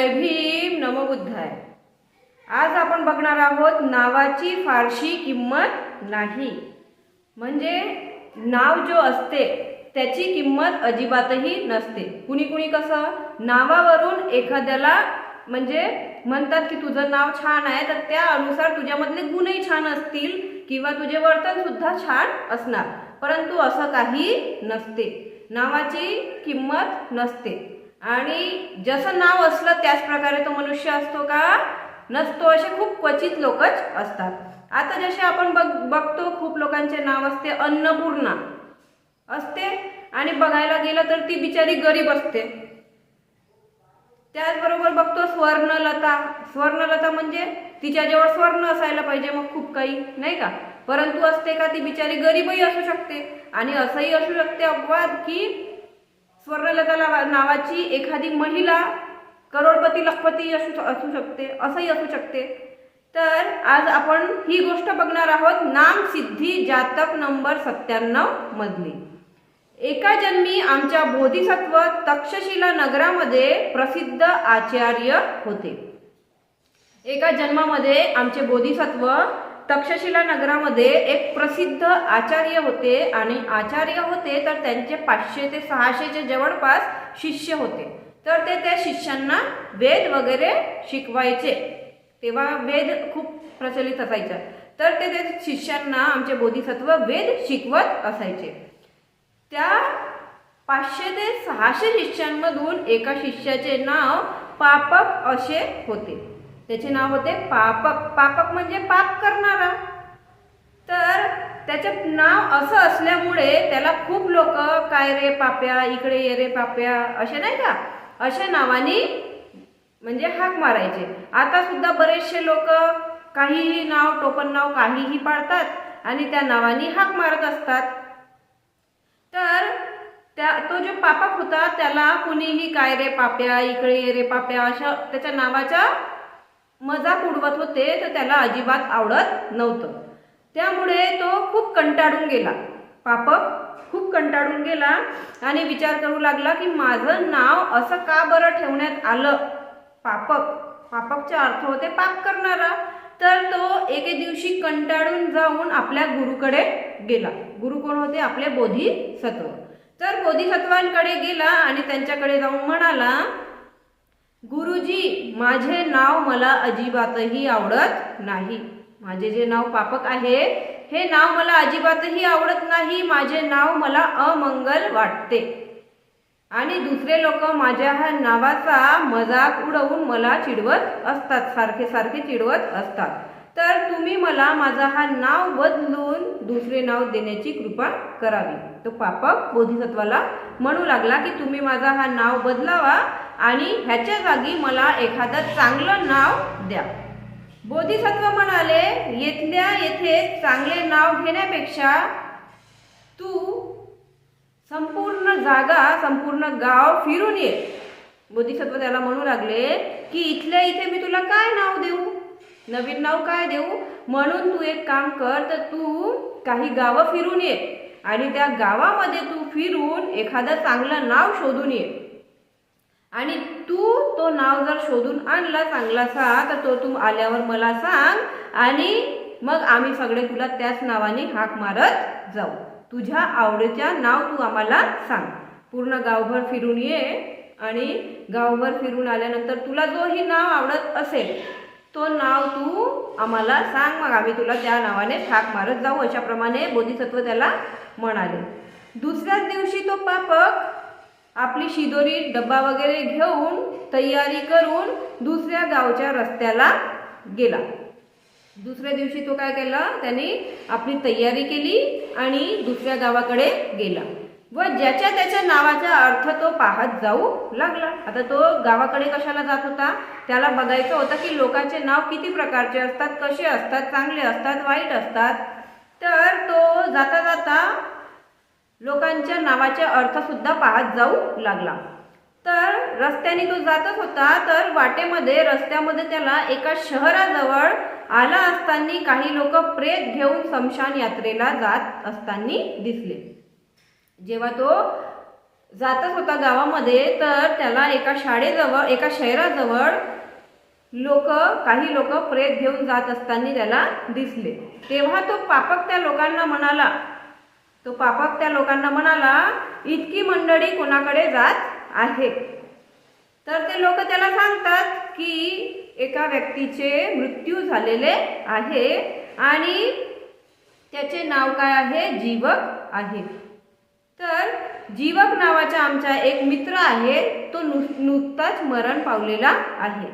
जय भीम नमबुद्धाय. आज आपण बघणार आहोत नावाची फारशी किंमत नाही. म्हणजे नाव जो असते त्याची किंमत अजिबातही नसते. कुणी कुणी कसं नावावरून एखाद्याला म्हणजे म्हणतात की तुझं नाव छान आहे तर त्या अनुसार तुझ्यामधले गुणही छान असतील किंवा तुझे वर्तन सुद्धा छान असणार. परंतु असं काही नसते. नावाची किंमत नसते. आणि जसं नाव असलं त्याच प्रकारे तो मनुष्य असतो का? नसतो असे खूप क्वचित लोकच असतात. आता जसे आपण बघ बघतो खूप लोकांचे नाव असते अन्नपूर्णा. असते. आणि बघायला गेलं तर ती बिचारी गरीब असते. त्याचबरोबर बघतो स्वर्णलता. स्वर्णलता म्हणजे तिच्याजवळ स्वर्ण असायला पाहिजे मग खूप काही नाही का? परंतु असते का ती बिचारी गरीबही असू शकते. आणि असंही असू शकते अपवाद की स्वर्णलता नावाची एखादी महिला करोडपती लखपती असू असू शकते असंही असू शकते. तर आज आपण ही गोष्ट बघणार आहोत नाम सिद्धी जातक नंबर सत्त्याण्णव मधली. एका जन्मी आमच्या बोधिसत्व तक्षशिला नगरामध्ये प्रसिद्ध आचार्य होते. एका जन्मामध्ये आमचे बोधिसत्व तक्षशिला नगरामध्ये एक प्रसिद्ध आचार्य होते आणि आचार्य होते तर त्यांचे पाचशे ते सहाशेचे जवळपास शिष्य होते. तर ते त्या शिष्यांना वेद वगैरे शिकवायचे. तेव्हा वेद खूप प्रचलित असायचा. तर ते ते शिष्यांना आमचे बोधिसत्व वेद शिकवत असायचे. त्या पाचशे ते सहाशे शिष्यांमधून एका शिष्याचे नाव पापक असे होते. त्याचे नाव होते पापक. पापक म्हणजे पाप करणारा. तर त्याचं नाव असं असल्यामुळे त्याला खूप लोक काय रे पाप्या इकडे ये रे पाप्या असे नाही का? अशा नावाने म्हणजे हाक मारायचे. आता सुद्धा बरेचसे लोक काहीही नाव टोपण नाव काहीही पाळतात आणि त्या नावाने हाक मारत असतात. तर त्या तो जो पापक होता त्याला कुणीही काय रे पाप्या इकडे ये रे पाप्या अशा त्याच्या नावाच्या मजाक उडवत होते तर त्याला अजिबात आवडत नव्हतं. त्यामुळे तो खूप कंटाळून गेला. पापक खूप कंटाळून गेला आणि विचार करू लागला की माझं नाव असं का बरं ठेवण्यात आलं? पापक पापकचे अर्थ होते पाप करणारा. तर तो एके दिवशी कंटाळून जाऊन आपल्या गुरुकडे गेला. गुरु कोण होते? आपले बोधिसत्व. तर बोधिसत्वांकडे गेला आणि त्यांच्याकडे जाऊन म्हणाला गुरुजी माझे नाव मला अजिबातही आवडत नाही. माझे जे नाव पापक आहे हे नाव मला अजिबातही आवडत नाही. माझे नाव मला अमंगल वाटते. आणि दुसरे लोक माझ्या ह्या नावाचा मजाक उडवून मला चिडवत असतात सारखे सारखे चिडवत असतात. तर तुम्ही मला माझा हा नाव बदलून दुसरे नाव देण्याची कृपा करावी. तो पापक बोधिसत्वाला म्हणू लागला की तुम्ही माझा हा नाव बदलावा. आणि ह्याच्या जागी मला एखादं चांगलं नाव द्या. बोधिसत्व म्हणाले येथल्या येथे चांगले नाव घेण्यापेक्षा तू संपूर्ण जागा संपूर्ण गाव फिरून ये. बोधिसत्व त्याला म्हणू लागले की इथल्या इथे मी तुला काय नाव देऊ? नवीन नाव काय देऊ? म्हणून तू एक काम कर तर तू काही गावं फिरून ये आणि त्या गावामध्ये तू फिरून एखादं चांगलं नाव शोधून ये. आणि तू तो नाव जर शोधून आणला चांगलासा तर तो तू आल्यावर मला सांग आणि मग आम्ही सगळे तुला त्याच नावाने हाक मारत जाऊ. तुझ्या आवडीच्या नाव तू आम्हाला सांग. पूर्ण गावभर फिरून ये आणि गावभर फिरून आल्यानंतर तुला जोही नाव आवडत असेल तो नाव तू आम्हाला सांग. मग आम्ही तुला त्या नावाने हाक मारत जाऊ अशाप्रमाणे बोधिसत्व त्याला म्हणाले. दुसऱ्याच दिवशी तो पापक आपली शिदोरी डब्बा वगैरे घेऊन तयारी करून दुसऱ्या गावच्या रस्त्याला गेला. दुसऱ्या दिवशी तो काय केला? त्याने आपली तयारी केली आणि दुसऱ्या गावाकडे गेला. व ज्याच्या त्याच्या नावाचा अर्थ तो पाहत जाऊ लागला. आता तो गावाकडे कशाला जात होता? त्याला बघायचं होतं की लोकांचे नाव किती प्रकारचे असतात कसे असतात चांगले असतात वाईट असतात. तर तो जाता जाता लोकांच्या नावाचे अर्थसुद्धा पाहत जाऊ लागला. तर रस्त्याने तो जातच होता तर वाटेमध्ये रस्त्यामध्ये त्याला एका शहराजवळ आला असताना काही लोक प्रेत घेऊन स्मशान यात्रेला जात असताना दिसले. जेव्हा तो जातच होता गावामध्ये तर त्याला एका शाळेजवळ एका शहराजवळ लोक काही लोक प्रेत घेऊन जात असताना त्याला दिसले. तेव्हा तो पापक त्या लोकांना म्हणाला तो पापक त्या लोकांना म्हणाला इतकी मंडळी कोणाकडे जात आहे? तर ते लोक त्याला सांगतात की एका व्यक्तीचे मृत्यू झालेले आहे आणि त्याचे नाव काय आहे? जीवक आहे. तर जीवक नावाचा आमचा एक मित्र आहे तो नु नुकताच मरण पावलेला आहे.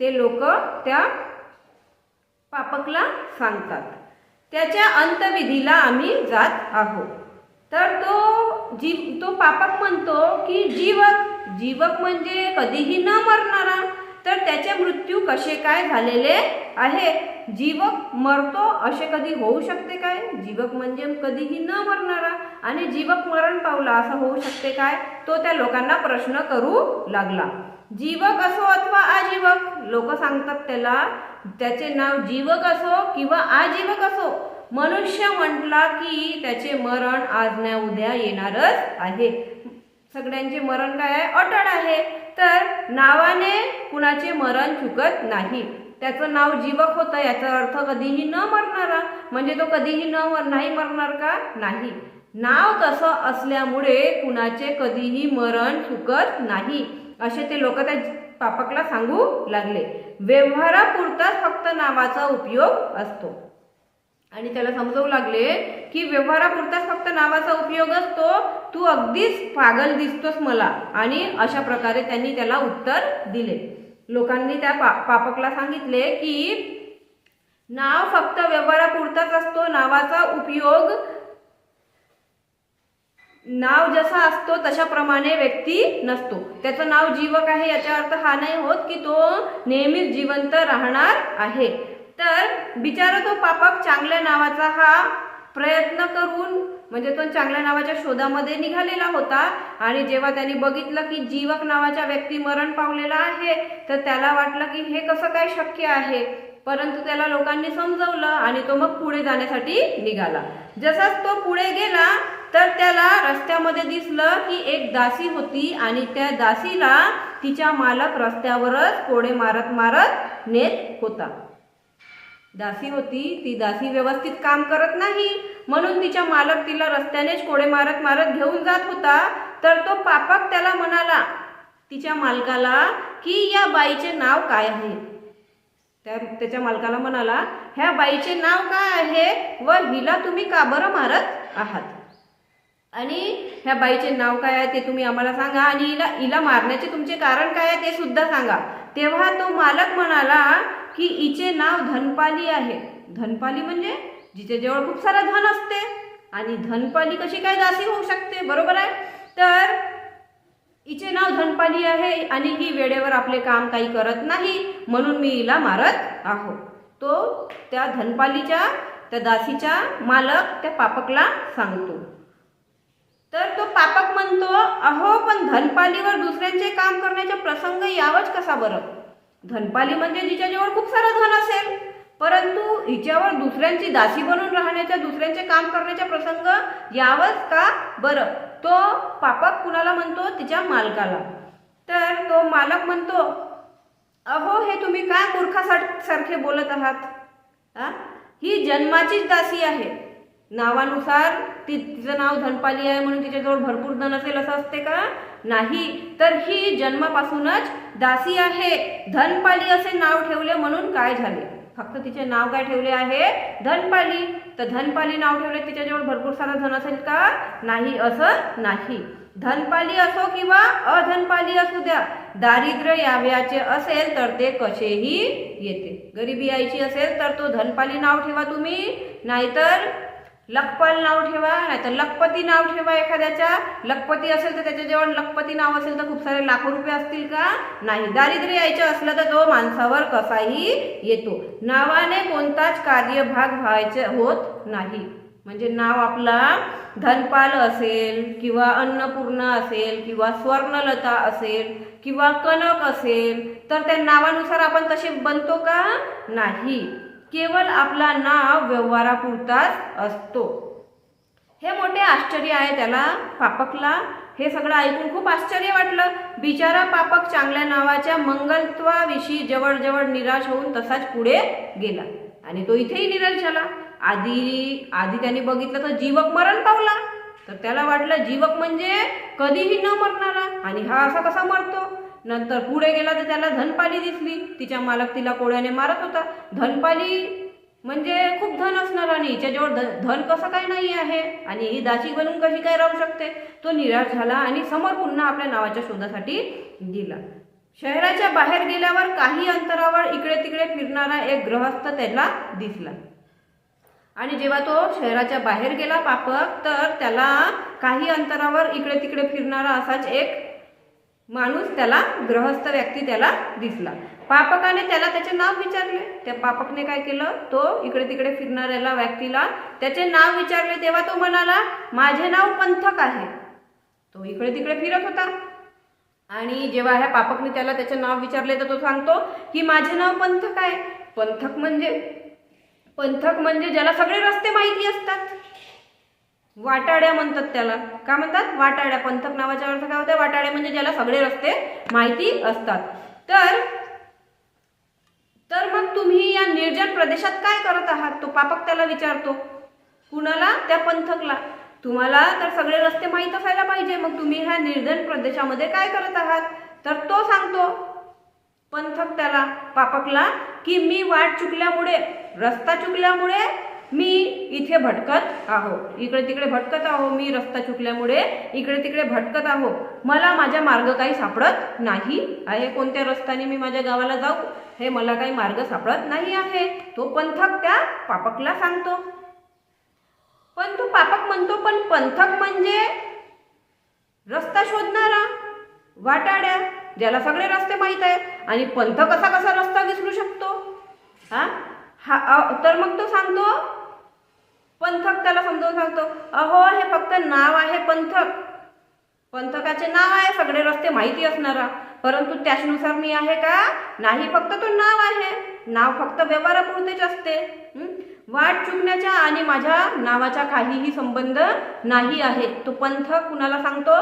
ते लोक त्या पापकला सांगतात. त्याच्या अंतविधीला आम्ही जात आहोत. तर तो जी तो पापक म्हणतो की जीवक जीवक म्हणजे कधीही न मरणारा. तर त्याचे मृत्यू कसे काय झालेले आहे? जीवक मरतो असे कधी होऊ शकते काय? जीवक म्हणजे कधीही न मरणारा. आणि जीवक मरण पावला असं होऊ शकते काय? तो त्या लोकांना प्रश्न करू लागला. जीवक असो अथवा आजीवक लोक सांगतात त्याला त्याचे नाव जीवक असो किंवा आजीवक असो. मनुष्य म्हटला की त्याचे मरण आज ना उद्या येणारच आहे. सगळ्यांचे मरण काय आहे? अटळ आहे. तर नावाने कुणाचे मरण चुकत नाही. त्याचं नाव जीवक होतं याचा अर्थ कधीही न मरणारा. म्हणजे तो कधीही न मर नाही मरणार का? नाही. नाव तसं असल्यामुळे कुणाचे कधीही मरण चुकत नाही. असे ते लोक त्या पापकला सांगू लागले. व्यवहारापुरताच फक्त नावाचा उपयोग असतो. आणि त्याला समजवू लागले की व्यवहारापुरताच फक्त नावाचा उपयोग असतो. तू अगदीच पागल दिसतोस मला. आणि अशा प्रकारे त्यांनी त्याला उत्तर दिले. लोकांनी त्या पा पापकला सांगितले की नाव फक्त व्यवहारापुरताच असतो. नावाचा उपयोग नाव जसा असतो तशाप्रमाणे व्यक्ती नसतो. त्याचं नाव जीवक आहे याचा अर्थ हा नाही होत की तो नेहमीच जिवंत राहणार आहे. तर बिचारा तो पापक चांगल्या नावाचा हा प्रयत्न करून म्हणजे तो चांगल्या नावाच्या शोधामध्ये निघालेला होता आणि जेव्हा त्यांनी बघितलं की जीवक नावाच्या व्यक्ती मरण पावलेला आहे तर त्याला वाटलं की हे कसं काय शक्य आहे? परंतु त्याला लोकांनी समजवलं आणि तो मग पुढे जाण्यासाठी निघाला. जसाच तो पुढे गेला तर त्याला रस्त्यामध्ये दिसलं की एक दासी होती आणि त्या दासीला तिच्या मालक रस्त्यावरच कोडे मारत मारत नेत होता. दासी होती ती दासी व्यवस्थित काम करत नाही. म्हणून तिच्या मालक तिला रस्त्यानेच कोडे मारत मारत घेऊन जात होता. तर तो पापक त्याला म्हणाला तिच्या मालकाला की या बाईचे नाव काय आहे? त्या त्याच्या मालकाला म्हणाला ह्या बाईचे नाव काय आहे व हिला तुम्ही का बरं मारत आहात? आणि ह्या बाईचे नाव काय आहे ते तुम्ही आम्हाला सांगा. आणि हिला हिला मारण्याचे तुमचे कारण काय आहे ते सुद्धा सांगा. तेव्हा तो मालक म्हणाला की हिचे नाव धनपाली आहे. धनपाली म्हणजे? जिचे जवळ खूप सारं धन असते. आणि धनपाली कशी काय दासी होऊ शकते? बरोबर आहे? तर हिचे नाव धनपाली आहे आणि ही वेळेवर आपले काम काही करत नाही. म्हणून मी हिला मारत आहो. तो त्या धनपालीच्या त्या दासीच्या मालक त्या पापकला सांगतो. तर तो पापक म्हणतो अहो पण धनपालीवर दुसऱ्यांचे काम करण्याचा प्रसंग यावच कसा बरं? धनपाली म्हणजे जिच्याजवळ खूप सारं धन असेल. परंतु हिच्यावर दुसऱ्यांची दासी बनून राहण्याच्या दुसऱ्यांचे काम करण्याचा प्रसंग यावंच का बरं? तो पापक कुणाला म्हणतो? तिच्या मालकाला. तर तो मालक म्हणतो अहो हे तुम्ही काय मूर्खासारखे बोलत आहात? ही जन्माचीच दासी आहे. नावानुसार ती तिचं नाव धनपाली आहे म्हणून तिच्याजवळ भरपूर धन असेल असं असते का? नाही. तर ही जन्मापासूनच दासी आहे. धनपाली असे नाव ठेवले म्हणून काय झाले? फक्त तिचे नाव काय ठेवले आहे? धनपाली. तर धनपाली नाव ठेवले तिच्याजवळ भरपूर सारं धन असेल का? नाही असं नाही. धनपाली असो किंवा अधनपाली असू द्या दारिद्र्य याव्याचे असेल तर ते कसेही येते. गरिबी यायची असेल तर तो धनपाली नाव ठेवा तुम्ही. नाहीतर लखपाल नाव ठेवा नाही तर लखपती नाव ठेवा एखाद्याच्या. लखपती असेल तर त्याच्याजवळ लखपती नाव असेल तर खूप सारे लाखो रुपये असतील का? नाही दारिद्र्य यायचं असलं तर तो माणसावर कसाही येतो. नावाने कोणताच कार्यभाग व्हायचे होत नाही. म्हणजे नाव आपला धनपाल असेल किंवा अन्नपूर्णा असेल किंवा स्वर्णलता असेल किंवा कनक असेल तर त्या नावानुसार आपण तसे बनतो का? नाही. केवळ आपला नाव व्यवहारापुरताच असतो. हे मोठे आश्चर्य आहे त्याला पापकला. हे सगळं ऐकून खूप आश्चर्य वाटलं. बिचारा पापक चांगल्या नावाच्या मंगलत्वाविषयी जवळजवळ निराश होऊन तसाच पुढे गेला. आणि तो इथेही निराश झाला. आधी आधी त्याने बघितलं तर जीवक मरण पावला. तर त्याला वाटलं जीवक म्हणजे कधीही न मरणारा. आणि हा असा कसा मरतो? नंतर पुढे गेला तर त्याला धनपाली दिसली. तिच्या मालक तिला कोळ्याने मारत होता. धनपाली म्हणजे खूप धन असणार आणि हिच्याजवळ धन कसं काय नाही आहे? आणि ही दासी बनून कशी काय राहू शकते? तो निराश झाला आणि समोर पुन्हा आपल्या नावाच्या शोधासाठी गेला. शहराच्या बाहेर गेल्यावर काही अंतरावर इकडे तिकडे फिरणारा एक ग्रहस्थ त्याला दिसला. आणि जेव्हा तो शहराच्या बाहेर गेला पापक तर त्याला काही अंतरावर इकडे तिकडे फिरणारा असाच एक माणूस त्याला ग्रहस्थ व्यक्ती त्याला दिसला. पापकाने त्याला त्याचे नाव विचारले. त्या पापकने काय केलं? तो इकडे तिकडे फिरणाऱ्याला व्यक्तीला त्याचे नाव विचारले. तेव्हा तो म्हणाला माझे नाव पंथक आहे. तो इकडे तिकडे फिरत होता. आणि जेव्हा ह्या पापकने त्याला त्याचे नाव विचारले तर तो सांगतो की माझे नाव पंथक आहे. पंथक म्हणजे? पंथक म्हणजे ज्याला सगळे रस्ते माहिती असतात. वाटाड्या म्हणतात त्याला. का म्हणतात? वाटाड्या. पंथक नावाच्या अर्थ काय होत्या वाटाड्या म्हणजे ज्याला सगळे रस्ते माहिती असतात. तर तर मग तुम्ही या निर्जन प्रदेशात काय करत आहात? तो पापक त्याला विचारतो. कुणाला? त्या पंथकला. तुम्हाला तर सगळे रस्ते माहीत असायला पाहिजे. मग तुम्ही ह्या निर्जन प्रदेशामध्ये काय करत आहात? तर तो सांगतो पंथक त्याला पापकला की मी वाट चुकल्यामुळे रस्ता चुकल्यामुळे मी इथे भटकत आहो. इकडे तिकडे भटकत आहो. मी रस्ता चुकल्यामुळे इकडे तिकडे भटकत आहो. मला माझा मार्ग काही सापडत नाही आहे. कोणत्या रस्त्याने मी माझ्या गावाला जाऊ? हे मला काही मार्ग सापडत नाही आहे. तो पंथक त्या पापकला सांगतो. पण तो पापक म्हणतो पण पंथक म्हणजे रस्ता शोधणारा वाटाड्या ज्याला सगळे रस्ते माहीत आहेत. आणि पंथक कसा कसा रस्ता विसरू शकतो? हा? हा तर मग तो सांगतो पंथक त्याला समजावून सांगतो अहो हे फक्त नाव आहे पंथक. पंथकाचे नाव आहे सगळे रस्ते माहिती असणारा. परंतु त्याच्यानुसार मी आहे का? नाही फक्त तो नाव आहे. नाव फक्त व्यवहारापुरतेच असते. वाट चुकण्याच्या आणि माझ्या नावाचा काहीही संबंध नाही आहे तो पंथक कुणाला सांगतो?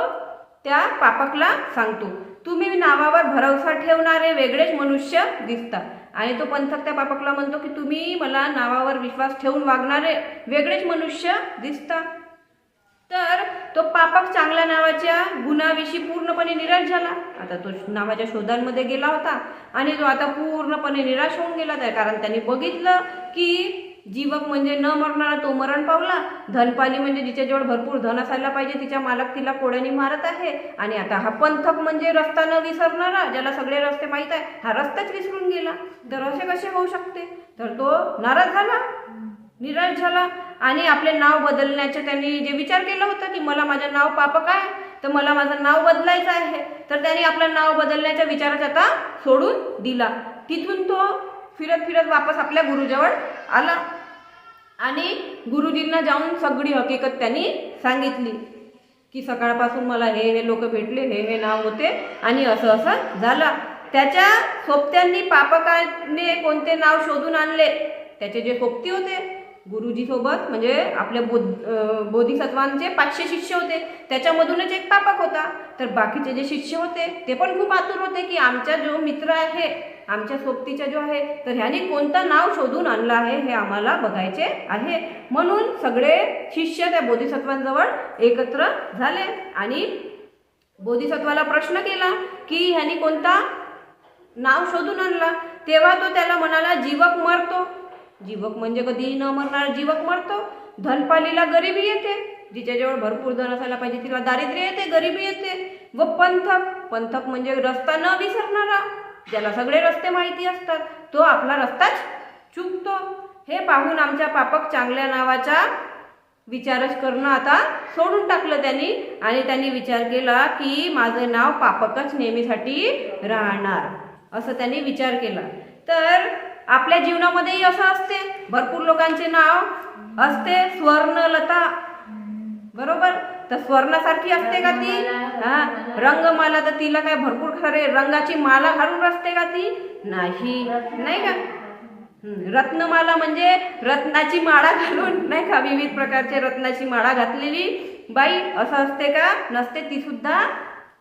त्या पापकला सांगतो. तुम्ही नावावर भरवसा ठेवणारे वेगळेच मनुष्य दिसता. आणि तो पंथक त्या पापकला म्हणतो की तुम्ही मला नावावर विश्वास ठेवून वागणारे वेगळेच मनुष्य दिसता. तर तो पापक चांगल्या नावाच्या गुणाविषयी पूर्णपणे निराश झाला. आता तो नावाच्या शोधांमध्ये गेला होता आणि तो आता पूर्णपणे निराश होऊन गेला कारण त्यांनी बघितलं की जीवक म्हणजे न मरणारा तो मरण पावला. धनपाली म्हणजे जिच्याजवळ भरपूर धन असायला पाहिजे तिच्या मालक तिला कोड्याने मारत आहे. आणि आता हा पंथक म्हणजे रस्ता न विसरणारा ज्याला सगळे रस्ते माहीत आहे हा रस्ताच विसरून गेला. तर असे कसे होऊ शकते? तर तो नाराज झाला. निराश झाला. आणि आपले नाव बदलण्याचे त्यांनी जे विचार केला होता की मला माझं नाव पापक आहे तर मला माझं नाव बदलायचं आहे. तर त्यांनी आपलं नाव बदलण्याच्या विचारात आता सोडून दिला. तिथून तो फिरत फिरत वापस आपल्या गुरुजवळ आला. आणि गुरुजींना जाऊन सगळी हकीकत त्यांनी सांगितली की सकाळपासून मला हे हे लोक भेटले हे हे नाव होते आणि असं असं झालं. त्याच्या सोबत्यांनी पापकाने कोणते नाव शोधून आणले? त्याचे जे सोबती होते गुरुजीसोबत म्हणजे आपल्या बोध बोधिसत्वांचे पाचशे शिष्य होते. त्याच्यामधूनच एक पापक होता. तर बाकीचे जे शिष्य होते ते पण खूप आतुर होते की आमचा जो मित्र आहे आमच्या सोबतीचा जो आहे तर ह्याने कोणतं नाव शोधून आणलं आहे हे आम्हाला बघायचे आहे. म्हणून सगळे शिष्य त्या बोधिसत्वांजवळ एकत्र झाले आणि बोधिसत्वाला प्रश्न केला की ह्याने कोणता नाव शोधून आणला. तेव्हा तो त्याला म्हणाला जीवक मरतो. जीवक म्हणजे कधी न मरणारा जीवक मरतो. धनपालीला गरिबी येते. जिच्याजवळ भरपूर धन असायला पाहिजे तिला दारिद्र्य येते गरिबी येते. व पंथक पंथक म्हणजे रस्ता न विसरणारा. ज्याला सगळे रस्ते माहिती असतात तो आपला रस्ताच चुकतो. हे पाहून आमच्या पापक चांगल्या नावाचा विचारच करणं आता सोडून टाकलं त्यांनी. आणि त्यांनी विचार केला की माझं नाव पापकच नेहमीसाठी राहणार. असं त्यांनी विचार केला. तर आपल्या जीवनामध्येही असं असते. भरपूर लोकांचे नाव असते. स्वर्णलता. बरोबर? तर स्वर्णासारखी असते का ती? हा? रंगमाला तर तिला काय भरपूर खरे रंगाची माला घालून असते का ती? नाही. नाही का? रत्नमाला म्हणजे रत्नाची माळा घालून नाही का? विविध प्रकारचे रत्नाची माळा घातलेली बाई. असं असते का? नसते ती सुद्धा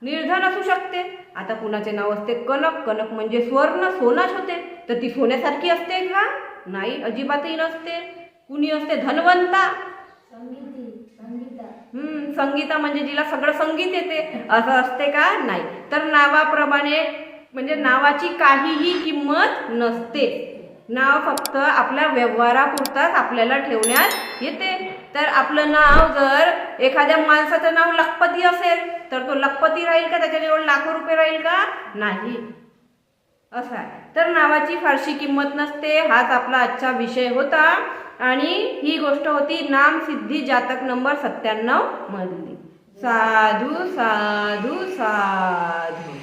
निर्धन असू शकते. आता कुणाचे नाव असते कनक कनक म्हणजे स्वर्ण सोनाच होते तर ती सोन्यासारखी असते का? नाही अजिबातही नसते. कुणी असते? धनवंता. संगीती संगीता. हम्म संगीता म्हणजे जिला सगळं संगीत येते. असं असते का? नाही. तर नावाप्रमाणे म्हणजे नावाची काहीही किंमत नसते. नाव फक्त आपल्या व्यवहारापुरताच आपल्याला ठेवण्यात येते. तर आपलं नाव जर एखाद्या माणसाचं नाव लखपती असेल तर तो लखपती राहील का? त्याच्याजवळ लाखो रुपये राहील का? नाही. असं आहे. तर नावाची फारशी किंमत नसते. हाच आपला आजचा विषय होता. आणि ही गोष्ट होती नाम सिद्धी जातक नंबर सत्त्याण्णव मधली. साधू साधू साधू.